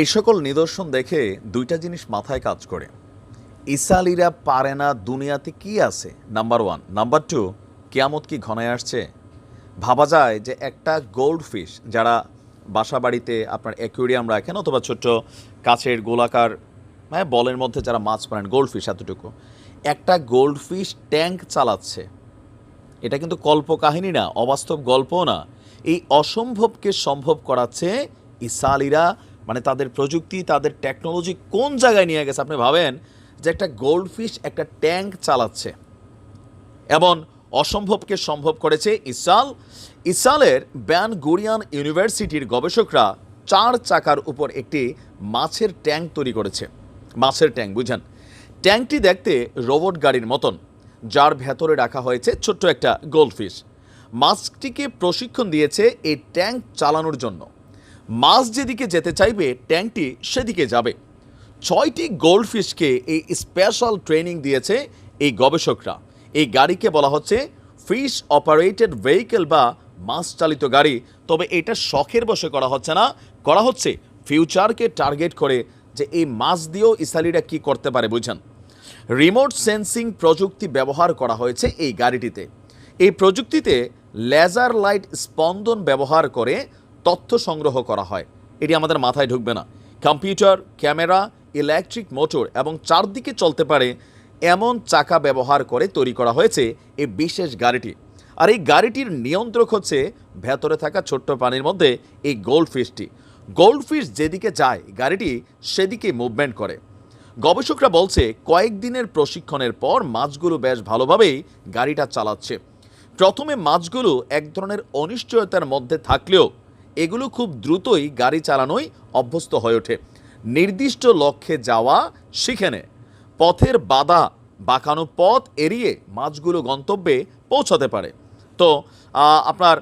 এই সকল নিদর্শন দেখে দুইটা জিনিস মাথায় কাজ করে। ইসালিরা পারে না দুনিয়াতে কি আছে? নাম্বার ওয়ান নাম্বার টু কেয়ামত কি ঘনায় আসছে? ভাবা যায় যে একটা গোল্ড ফিশ যারা বাসা বাড়িতে আপনার অ্যাকুরিয়াম রাখেন অথবা ছোট্ট কাছের গোলাকার হ্যাঁ বলের মধ্যে যারা মাছ পারেন গোল্ড ফিশ এতটুকু। একটা গোল্ড ফিশ ট্যাঙ্ক চালাচ্ছে। এটা কিন্তু কল্পকাহিনী না, অবাস্তব গল্পও না। এই অসম্ভবকে সম্ভব করাচ্ছে ইসালিরা মানে তাদের প্রযুক্তি, তাদের টেকনোলজি কোন জায়গায় নিয়ে গেছে? আপনি ভাবেন যে একটা গোল্ডফিশ একটা ট্যাঙ্ক চালাচ্ছে। এবং অসম্ভবকে সম্ভব করেছে ইসাল। ইসালের ব্যান গুরিয়ান ইউনিভার্সিটির গবেষকরা চার চাকার উপর একটি মাছের ট্যাঙ্ক তৈরি করেছে। মাছের ট্যাঙ্ক বুঝেন ট্যাঙ্কটি দেখতে রোবট গাড়ির মতন, যার ভেতরে রাখা হয়েছে ছোট্ট একটা গোল্ডফিশ মাছটিকে প্রশিক্ষণ দিয়েছে এই ট্যাঙ্ক চালানোর জন্য। মাছ যেদিকে যেতে চাইবে, ট্যাঙ্কটি সেদিকে যাবে। ছয়টি গোল্ডফিশকে এই স্পেশাল ট্রেনিং দিয়েছে এই গবেষকরা। এই গাড়িকে বলা হচ্ছে ফিশ অপারেটেড ভেহিকেল বা মাছ চালিত গাড়ি। তবে এটা শখের বসে করা হচ্ছে না, করা হচ্ছে ফিউচারকে টার্গেট করে যে এই মাছ দিয়েও ইসালিরা কি করতে পারে বুঝেন। রিমোট সেন্সিং প্রযুক্তি ব্যবহার করা হয়েছে এই গাড়িটিতে। এই প্রযুক্তিতে লেজার লাইট স্পন্দন ব্যবহার করে তথ্য সংগ্রহ করা হয়। এটি আমাদের মাথায় ঢুকবে না। কম্পিউটার, ক্যামেরা, ইলেকট্রিক মোটর এবং চারদিকে চলতে পারে এমন চাকা ব্যবহার করে তৈরি করা হয়েছে এই বিশেষ গাড়িটি। আর এই গাড়িটির নিয়ন্ত্রক হচ্ছে ভেতরে থাকা ছোট্ট পানির মধ্যে এই গোল্ড ফিশটি গোল্ড ফিশ যেদিকে যায়, গাড়িটি সেদিকে মুভমেন্ট করে। গবেষকরা বলছে, কয়েকদিনের প্রশিক্ষণের পর মাছগুলো বেশ ভালোভাবেই গাড়িটা চালাচ্ছে। প্রথমে মাছগুলো এক ধরনের অনিশ্চয়তার মধ্যে থাকলেও এগুলো খুব দ্রুতই গাড়ি চালানোই অভ্যস্ত হয়ে ওঠে। নির্দিষ্ট লক্ষ্যে যাওয়া শিখে নেয় পথের বাধা বাঁকানো পথ এড়িয়ে মাছগুলো গন্তব্যে পৌঁছাতে পারে। তো আপনার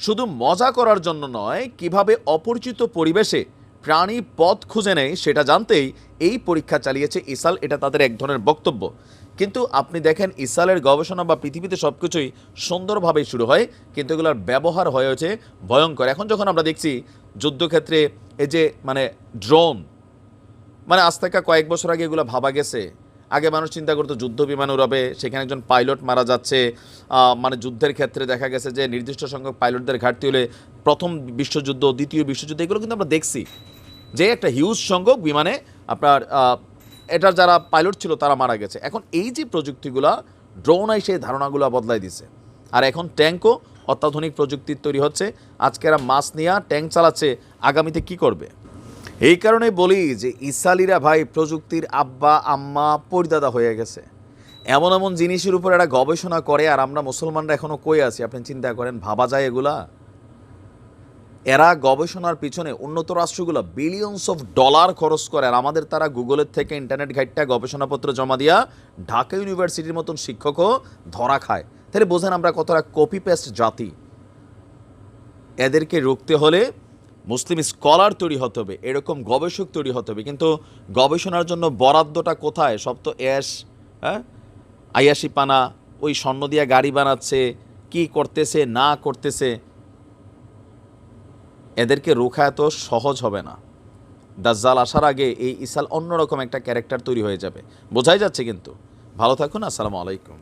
শুধু মজা করার জন্য নয়, কীভাবে অপরিচিত পরিবেশে প্রাণী পথ খুঁজে নেয়, সেটা জানতেই এই পরীক্ষা চালিয়েছে ইসাল। এটা তাদের এক ধরনের বক্তব্য। কিন্তু আপনি দেখেন, ইসালের গবেষণা বা পৃথিবীতে সব কিছুই সুন্দরভাবে শুরু হয়, কিন্তু এগুলোর ব্যবহার হয়েছে ভয়ঙ্কর। এখন যখন আমরা দেখছি যুদ্ধক্ষেত্রে এই যে মানে ড্রোন মানে আজ থেকে কয়েক বছর আগে এগুলো ভাবা গেছে। আগে মানুষ চিন্তা করতো যুদ্ধ বিমান উড়াবে, সেখানে একজন পাইলট মারা যাচ্ছে। মানে যুদ্ধের ক্ষেত্রে দেখা গেছে যে, নির্দিষ্ট সংখ্যক পাইলটদের ঘাটতি হলে প্রথম বিশ্বযুদ্ধ, দ্বিতীয় বিশ্বযুদ্ধ, এগুলো কিন্তু আমরা দেখছি। যে একটা হিউজ সংখ্যক বিমানে আপনার এটার যারা পাইলট ছিল তারা মারা গেছে। এখন এই যে প্রযুক্তিগুলা ড্রোনাই সেই ধারণাগুলো বদলাই দিছে। আর এখন ট্যাঙ্কও অত্যাধুনিক প্রযুক্তির তৈরি হচ্ছে। আজকে এরা মাছ নিয়ে ট্যাঙ্ক চালাচ্ছে, আগামীতে কি করবে? এই কারণে বলি যে ইসালিরা ভাই প্রযুক্তির আব্বা, আম্মা, পরিদাদা হয়ে গেছে। এমন এমন জিনিসের উপর এরা গবেষণা করে, আর আমরা মুসলমানরা এখনও কই আছি? আপনি চিন্তা করেন, ভাবা যায় এগুলা? এরা গবেষণার পিছনে উন্নত রাষ্ট্রগুলো বিলিয়নস অফ ডলার খরচ করে। আর আমাদের তারা গুগলের থেকে ইন্টারনেট ঘাটটা গবেষণাপত্র জমা দিয়া ঢাকা ইউনিভার্সিটির মতন শিক্ষকও ধরা খায়। তাহলে বোঝেন আমরা কতটা কপি পেস্ট জাতি। এদেরকে রুখতে হলে মুসলিম স্কলার তৈরি হতে হবে, এরকম গবেষক তৈরি হতে হবে। কিন্তু গবেষণার জন্য বরাদ্দটা কোথায়? সব তো অ্যাশ হ্যাঁ? আয়াসি পানা, ওই স্বর্ণ দিয়া গাড়ি বানাচ্ছে, কি করতেছে, না করতেছে এদেরকে রোখা এত সহজ হবে না। দাজ্জাল আসার আগে এই ইসাল অন্যরকম একটা ক্যারেক্টার তৈরি হয়ে যাবে। বোঝাই যাচ্ছে কিন্তু। ভালো থাকুন, আসসালামু আলাইকুম।